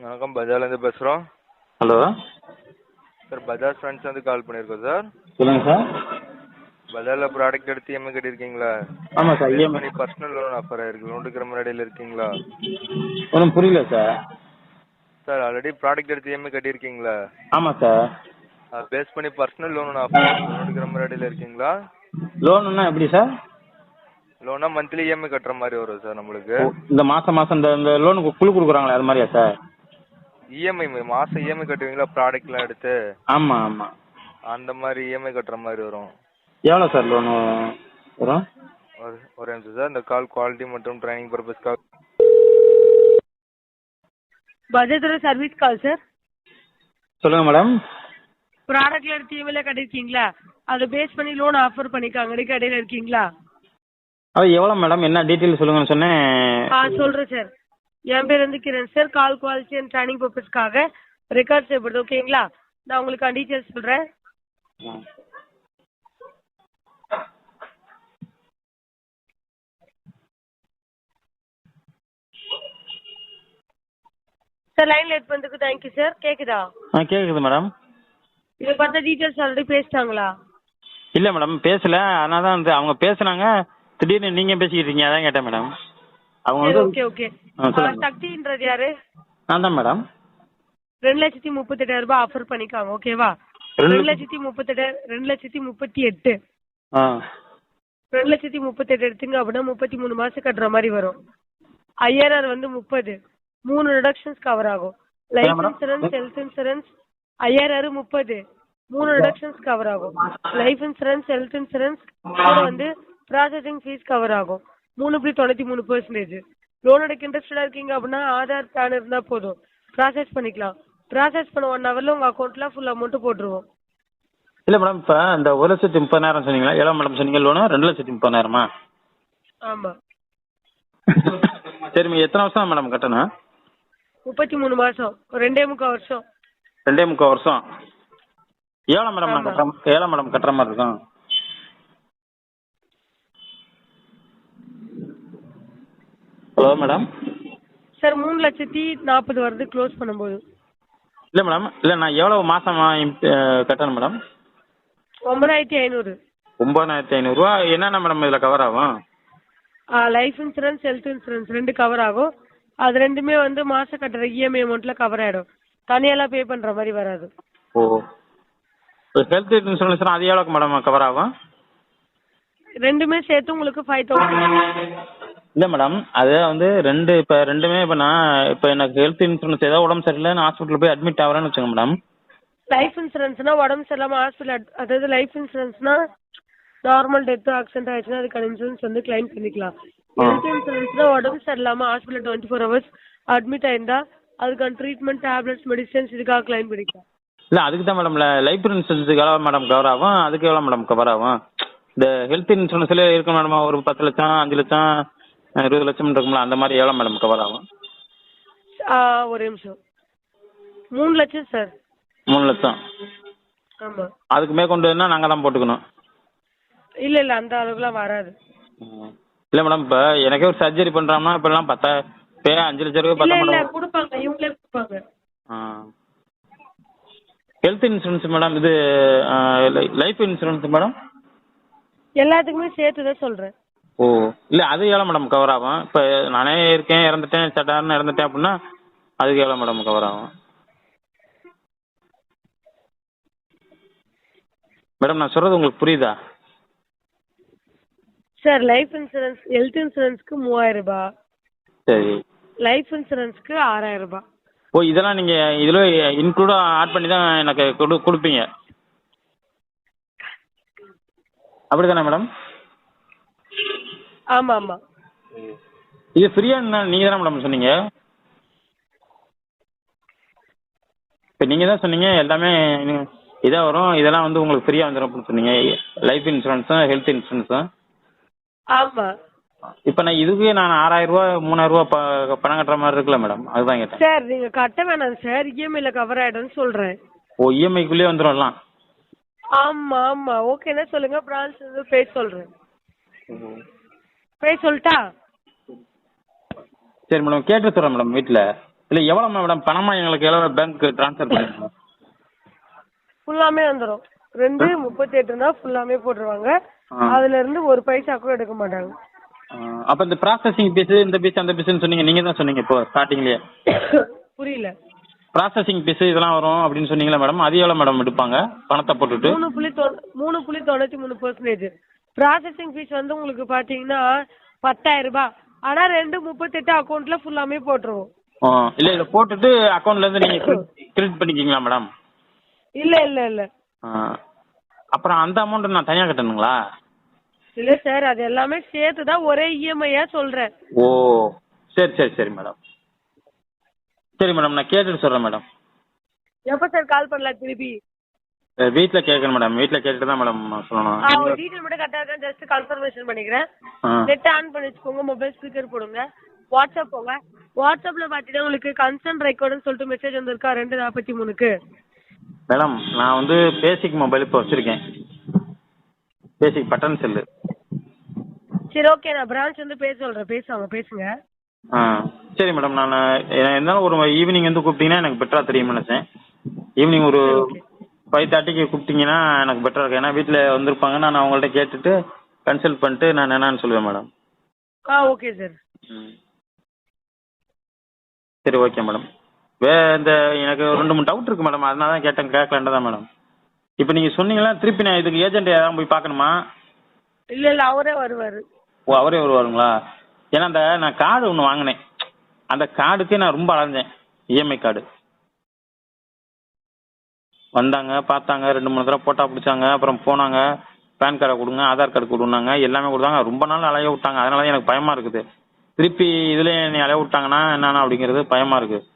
வணக்கம் பஜார்லேருந்து பேசுகிறோம் ஹலோ. சார் பஜாஜ் ஃப்ரெண்ட்ஸ்லேருந்து கால் பண்ணியிருக்கோம் சார். சொல்லுங்கள் சார். பஜாரில் ப்ராடக்ட் எடுத்து இஎம்ஐ கட்டியிருக்கீங்களா? ஆமாம் sir EMI personal loan offer ஆயிருக்கு. லோன் எடுக்கிற முன்னாடியில் இருக்கீங்களா? ஒன்றும் புரியல சார். சார் ஆல்ரெடி ப்ராடக்ட் எடுத்து இஎம்ஐ கட்டியிருக்கீங்களா? ஆமாம் சார். பேஸ் பண்ணி பர்சனல் லோன் ஆஃபர் லோன் எடுக்கிற முன்னாடியில் இருக்கீங்களா? லோனுன்னா எப்படி சார்? லோனா மந்த்லி இஎம்ஐ கட்டுற மாதிரி வரும் சார் நம்மளுக்கு. இந்த மாதம் மாதம் இந்த இந்த லோனுக்கு குழு கொடுக்குறாங்களே அது மாதிரியா சார்? இஎம்ஐ மாதம் இஎம்ஐ கட்டுவீங்களா? ப்ராடக்ட்லாம் எடுத்து? ஆமாம் ஆமாம் அந்த மாதிரி இஎம்ஐ கட்டுற மாதிரி வரும். எவ்வளோ சார் லோனு வரும்? ஒரு ஒரு நிமிஷம் சார். இந்த கால் குவாலிட்டி மற்றும் ட்ரைனிங் பர்பஸ்க்காக பஜாஜோட சர்வீஸ் கால் சார் சொல்லுங்கள் மேடம் ப்ராடக்ட்ல எடுத்து இமெயில கட்டிருக்கீங்களா அதை பேஸ் பண்ணி லோன் ஆஃபர் பண்ணிருக்காங்க கடையில் இருக்கீங்களா? அது எவ்வளோ மேடம் என்ன டீட்டெயில் சொல்லுங்கன்னு சொன்னேன். ஆ சொல்றேன் சார் என் பேர் வந்து Kiran sir. Call quality and training பர்பஸ்க்காக ரெக்கார்ட் செய்யப்படுது. ஓகேங்களா நான் உங்களுக்கு டீட்டெயில்ஸ் சொல்றேன். சார் லைன்ல எடுத்து பண்ணதுக்கு தேங்க்யூ சார் கேக்குதா? ஆ கேட்குது மேடம் இதை பார்த்தா டீட்டெயில்ஸ் ஆல்ரெடி பேசிட்டாங்களா? இல்லை மேடம் பேசல. அதனால தான் வந்து அவங்க பேசுனாங்க. திடீர்னு நீங்கள் பேசிக்கிட்டு இருக்கீங்க. அதான் கேட்டேன் மேடம் அவங்க வந்து ஓகே. சக்தின்றது யாரு? நான் தான் மேடம் ரெண்டு லட்சத்தி முப்பத்தெட்டாயிரம் ரூபாய் ஆஃபர் பண்ணிருக்காங்க ஓகேவா ரெண்டு லட்சத்தி முப்பத்தெட்டு ரெண்டு லட்சத்தி முப்பத்தி எட்டு. ரெண்டு லட்சத்தி முப்பத்தெட்டு எடுத்தீங்க அப்படின்னா முப்பத்தி மூணு மாசம் கட்டுற மாதிரி வரும். ஐஆர்ஆர் வந்து முப்பது. மூணு ரிடக்ஷன்ஸ் கவர் ஆகும். Life? Insurance health insurance IRR முப்பது. மூணு ரிடக்ஷன்ஸ் கவர் ஆகும். லைஃப் இன்சூரன்ஸ் ஹெல்த் இன்சூரன்ஸ் வந்து ப்ராசஸிங் ஃபீஸ் கவர் ஆகும். மூணு புள்ளி தொண்ணூத்தி மூணு பெர்சன்டேஜ் லோன் எடுக்க இன்ட்ரெஸ்டடா இருக்கீங்க அப்படின்னா ஆதார் பேன் இருந்தா போதும். ப்ராசஸ் பண்ணிக்கலாம். ப்ராசஸ் பண்ண ஒன் ஹவர்ல உங்க அக்கௌண்ட்ல ஃபுல் அமௌண்ட் போட்டுருவோம். இல்லை மேடம் இப்போ இந்த ஒரு லட்சத்தி முப்பதாயிரம் சொன்னீங்களா? எவ்வளோ மேடம் சொன்னீங்க லோனு ரெண்டு லட்சத்தி முப்பதாயிரமா? ஆமா. சரி எத்தனை வருஷம் மேடம் கட்டணும்? முப்பத்தி மூணு மாசம். ரெண்டே முக்கால் வருஷம். ரெண்டே முக்கால் வருஷம். எவ்வளோ மேடம் நான். கட்டுற எவ்வளோ மேடம் கட்டுற மாதிரி இருக்கும். ஹலோ மேடம் சார் மூணு லட்சத்தி நாற்பது வருது க்ளோஸ் பண்ணும்போது. இல்லை மேடம் இல்லை நான் எவ்வளோ மாதமா கட்டணும் மேடம் ஒன்பதாயிரத்தி ஐநூறு. ஒம்பதாயிரத்தி ஐநூறுரூவா என்னென்ன மேடம் இதில் கவர் ஆகும்? லைஃப் இன்சூரன்ஸ் ஹெல்த் இன்சூரன்ஸ் ரெண்டு கவர் ஆகும். அது ரெண்டுமே வந்து மாசம் கட்டுற இஎம்ஐ அமௌண்ட்ல கவர் ஆயிடும். தனியெல்லாம் பே பண்ற மாதிரி வராது. ஓ. ஹெல்த் இன்சூரன்ஸ் அது எவ்வளோக்கு மேடம் கவர் ஆகும்? ரெண்டுமே சேர்த்து உங்களுக்கு ஃபைவ் தௌசண்ட் இல்லை மேடம் அது வந்து ரெண்டு இப்போ ரெண்டுமே இப்போ நான் இப்போ எனக்கு ஹெல்த் இன்சூரன்ஸ் ஏதாவது உடம்பு சரியில்லை நான் ஹாஸ்பிட்டல் போய் அட்மிட் ஆகிறேன்னு வச்சுங்க மேடம் லைஃப் இன்சூரன்ஸ்னா உடம்பு சரியில்லாம ஹாஸ்பிட்டல் அதாவது லைஃப் இன்சூரன்ஸ்னா நார்மல் டெத் ஆக்சிடென்ட் ஆயிடுச்சுன்னா அதுக்கான இன்சூரன்ஸ் வந்து கிளைம் பண்ணிக்கலாம். ஹெல்த் இன்சூரன்ஸ்னா உடம்பு சரியில்லாம hospital twenty four hours admit ஆயிருந்தா அதுக்கான ட்ரீட்மெண்ட் டேப்லெட்ஸ் மெடிசன்ஸ் இதுக்காக கிளைம் பண்ணிக்கலாம். இல்லை அதுக்கு தான் மேடம் லைஃப் இன்சூரன்ஸுக்கு எவ்வளோ மேடம் கவர் ஆகும்? அதுக்கு எவ்வளோ மேடம் கவர் ஆகும்? இந்த ஹெல்த் இன்சூரன்ஸ்ல இருக்கும் மேடம் ஒரு பத்து லட்சம் அஞ்சு லட்சம் இருபது லட்சம் இருக்கும்ல அந்த மாதிரி எவ்வளோ மேடம் கவர் ஆகும் ஆ, ஒரு நிமிஷம். மூணு லட்சம் சார் மூணு லட்சம். ஆமா. அதுக்கு மேற்கொண்டுன்னா நாங்கள் தான் போட்டுக்கணும்? இல்ல இல்ல அந்த அளவுக்குலாம் வராது. இல்லை மேடம் இப்போ எனக்கே ஒரு சர்ஜரி பண்ணுறோம்னா இப்போலாம் பத்தா இப்போ அஞ்சு லட்சம் ரூபாய் பத்தா இல்ல மேடம் கொடுப்பாங்க. இவங்களே கொடுப்பாங்க. ஹெல்த் இன்சூரன்ஸ் மேடம் இது லைஃப் இன்சூரன்ஸ் மேடம் எல்லாத்துக்குமே சேர்த்து தான் சொல்றேன். ஓ. இல்லை அது எவ்வளோ மேடம் கவர் ஆகும்? இப்போ நானே இருக்கேன் இறந்துட்டேன் சட்டார்னு இறந்துட்டேன் அப்படின்னா அதுக்கு எவ்வளோ மேடம் கவர் ஆகும்? மேடம் நான் சொல்கிறது உங்களுக்கு புரியுதா? சார் லைஃப் இன்சூரன்ஸ் ஹெல்த் இன்சூரன்ஸ்க்கு மூவாயிரம் ரூபாய். சரி. லைஃப் இன்சூரன்ஸ்க்கு ஆறாயிரம் ரூபாய். ஓ இதெல்லாம் நீங்கள் இதில் இன்க்ளூடாக ஆட் பண்ணி தான் எனக்கு கொடு கொடுப்பீங்க. அப்படி தானே மேடம் ஆமா ஆமா இது ஃப்ரீயாக நீங்கள் தானே மேடம் சொன்னீங்க? இப்போ நீங்கள் தான் சொன்னீங்க எல்லாமே இதாக வரும் இதெல்லாம் வந்து உங்களுக்கு ஃப்ரீயாக வந்துடும் அப்படின்னு சொன்னீங்க லைஃப் இன்சூரன்ஸும் ஹெல்த் இன்சூரன்ஸும் ஆமா. இப்போ நான் இதுவே நான் ஆறாயிரரூவா மூணாயிரரூவா ப பணம் கட்டுற மாதிரி இருக்குல்ல மேடம் அதுதான் கேட்டேன். சார் நீங்க கட்ட வேணாம் சார். இஎம்ஐல கவர் ஆயிடும்னு சொல்றேன். ஓ இஎம்ஐக்குள்ளேயே வந்துடும் எல்லாம்? ஆமா ஆமா. ஓகேன்னா சொல்லுங்க. பிரான்ச் பேர் சொல்றேன். பேர் சொல்லட்டா? சரி மேடம் கேட்டு சொல்கிறேன் மேடம் வீட்டில் இல்லை எவ்வளோ மேடம் பணமாக எங்களுக்கு எவ்வளோ பேங்க் ட்ரான்ஸ்ஃபர் பண்ணுங்க ஃபுல்லாமே வந்துரும். ரெண்டு முப்பத்தி எட்டுனா ஃபுல்லாமே போட்டுருவாங்க. அதுல இருந்து ஒரு பைசா கூட எடுக்க மாட்டாங்க. அப்போ இந்த ப்ராசஸிங் ஃபீஸு இந்த ஃபீஸ் அந்த ஃபீஸ்னு சொன்னீங்க நீங்கள் தான் சொன்னீங்க இப்போ ஸ்டார்டிங்லேயே புரியல. ப்ராசஸிங் ஃபீஸு இதெல்லாம் வரும் அப்படின்னு சொன்னீங்களா மேடம் அது எவ்வளோ மேடம் எடுப்பாங்க பணத்தை போட்டுட்டு? மூணு புள்ளி தொ- மூணு புள்ளி தொண்ணூத்தி மூணு பர்சன்டேஜ் ப்ராசஸிங் ஃபீஸ் வந்து உங்களுக்கு பாத்தீங்கன்னா பத்தாயிரம் ரூபாய். ஆனா ரெண்டு முப்பத்தெட்டு அக்கௌண்ட்ல ஃபுல்லாமே போட்டுருவோம். இல்லை இதை போட்டுட்டு அக்கௌண்ட்லேருந்து நீங்கள் கிரெடிட் பண்ணிக்கிங்களா மேடம் இல்ல இல்ல இல்ல. அப்புறம் அந்த அமௌண்ட்டை நான் தனியாக கட்டணுங்களா? இல்ல சார் அது எல்லாமே சேர்த்து தான் ஒரே இஎம்ஐயா சொல்றேன். ஓ சரி சரி சரி மேடம் சரி மேடம் நான் கேட்டுட்டு சொல்கிறேன் மேடம் எப்ப சார் கால் பண்ணலாம் திருப்பி? வீட்டில் கேட்கணும் மேடம் வீட்டில் கேட்டுட்டு தான் மேடம் சொல்லணும். ஒரு டீடைல் மட்டும் கரெக்டா இருக்கா? ஜஸ்ட் கன்ஃபர்மேஷன் பண்ணிக்கிறேன். நெட் ஆன் பண்ணி வச்சுக்கோங்க. மொபைல் ஸ்பீக்கர் போடுங்க. வாட்ஸ்அப் போங்க. வாட்ஸ்அப்ல பாத்தீங்கன்னா உங்களுக்கு கன்சர்ன் ரெக்கார்டுன்னு சொல்லிட்டு மெசேஜ் வந்திருக்கா? ரெண்டு நாற்பத்தி மூணுக்கு. மேடம் நான் வந்து பேசிக் மொபைல் இப்போ வச்சுருக்கேன். பேசிக் பட்டன் செல்லு சரி ஓகே நான் பிரான்ச் வந்து பேச சொல்றேன். பேசுவாங்க. பேசுங்க. ஆ. சரி மேடம் நான் இருந்தாலும் ஒரு ஈவினிங் வந்து கூப்பிட்டீங்கன்னா எனக்கு பெட்டராக தெரியும்னு நினச்சேன். ஈவினிங் ஒரு ஃபைவ் தேர்ட்டிக்கு கூப்பிட்டீங்கன்னா எனக்கு பெட்டராக இருக்கும். ஏன்னா வீட்டில் வந்திருப்பாங்க. நான் அவங்கள்ட்ட கேட்டுட்டு கன்சல்ட் பண்ணிட்டு நான் என்னன்னு சொல்லுவேன் மேடம் ஆ ஓகே சார் ம். சரி ஓகே மேடம் வே இந்த எனக்கு ரெண்டு மூணு டவுட் இருக்கு மேடம் அதனால தான் கேட்டேன். கேட்கலான்ட்டு தான் மேடம் இப்போ நீங்கள் சொன்னீங்களா திருப்பி நான் இதுக்கு ஏஜென்ட் யாராவது போய் பார்க்கணுமா? இல்ல இல்ல அவரே வருவாரு. ஓ அவரே வருவாருங்களா? ஏன்னா அந்த நான் கார்டு ஒன்று வாங்கினேன். அந்த கார்டுக்கே நான் ரொம்ப அலைஞ்சேன். இஎம்ஐ கார்டு வந்தாங்க பார்த்தாங்க ரெண்டு மூணு தடவை போட்டோ பிடிச்சாங்க அப்புறம் போனாங்க பேன் கார்டை கொடுங்க ஆதார் கார்டு கொடுனாங்க எல்லாமே கொடுத்தாங்க. ரொம்ப நாள் அலைய விட்டாங்க. அதனால தான் எனக்கு பயமாக இருக்குது. திருப்பி இதில் என்னை அலைய விட்டாங்கன்னா என்னென்ன அப்படிங்கிறது பயமாக இருக்குது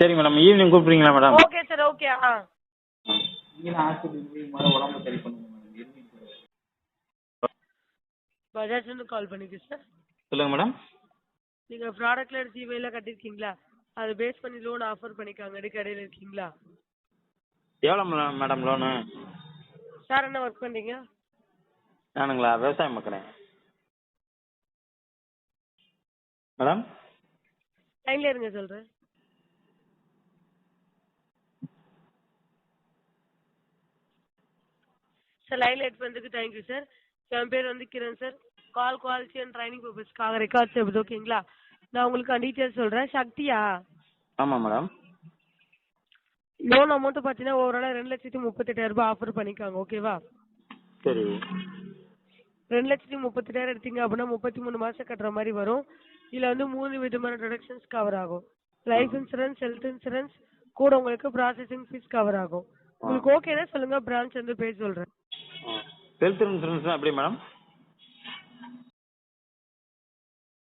சரி மேடம் ஈவினிங் கூப்பிட்றீங்களா மேடம் ஓகே சார் ஓகே ஆ. பஜாஜ் கால் பண்ணிக்க சார் சொல்லுங்கள் மேடம் நீங்க ப்ராடக்ட்ல எடுத்து இமெயில கட்டிருக்கீங்களா? அதை பேஸ் பண்ணி லோன் ஆஃபர் பண்ணிருக்காங்க எடுக்க இடையில இருக்கீங்களா? எவ்வளோ மேடம் லோனு சார் என்ன ஒர்க் பண்றீங்க? நானுங்களா விவசாயம் பார்க்குறேன் மேடம்? லைன்ல இருங்க சொல்றேன். சார் லைன்ல எடுத்து பண்ணதுக்கு தேங்க்யூ சார் என் பேர் வந்து Kiran sir call quality and training பர்பஸ்க்காக ரெக்கார்ட்ஸ் எப்படி ஓகேங்களா நான் உங்களுக்கு டீட்டெயில்ஸ் சொல்றேன். சக்தியா? ஆமாம் மேடம் லோன் அமௌண்ட் பார்த்தீங்கன்னா ஓவராலாக ரெண்டு லட்சத்தி முப்பத்தெட்டாயிரம் ரூபாய் ஆஃபர் பண்ணிக்காங்க ஓகேவா சரி. ரெண்டு லட்சத்தி முப்பத்தெட்டாயிரம் எடுத்தீங்க அப்படின்னா முப்பத்தி மூணு மாசம் கட்டுற மாதிரி வரும். இதுல வந்து மூணு விதமான டிடக்ஷன்ஸ் கவர் ஆகும். லைஃப் இன்சூரன்ஸ் ஹெல்த் இன்சூரன்ஸ் கூட உங்களுக்கு ப்ராசஸிங் ஃபீஸ் கவர் ஆகும். உங்களுக்கு ஓகேனா சொல்லுங்க பிரான்ச் வந்து பேச சொல்றேன். ஹெல்த் இன்சூரன்ஸ் எப்படி மேடம்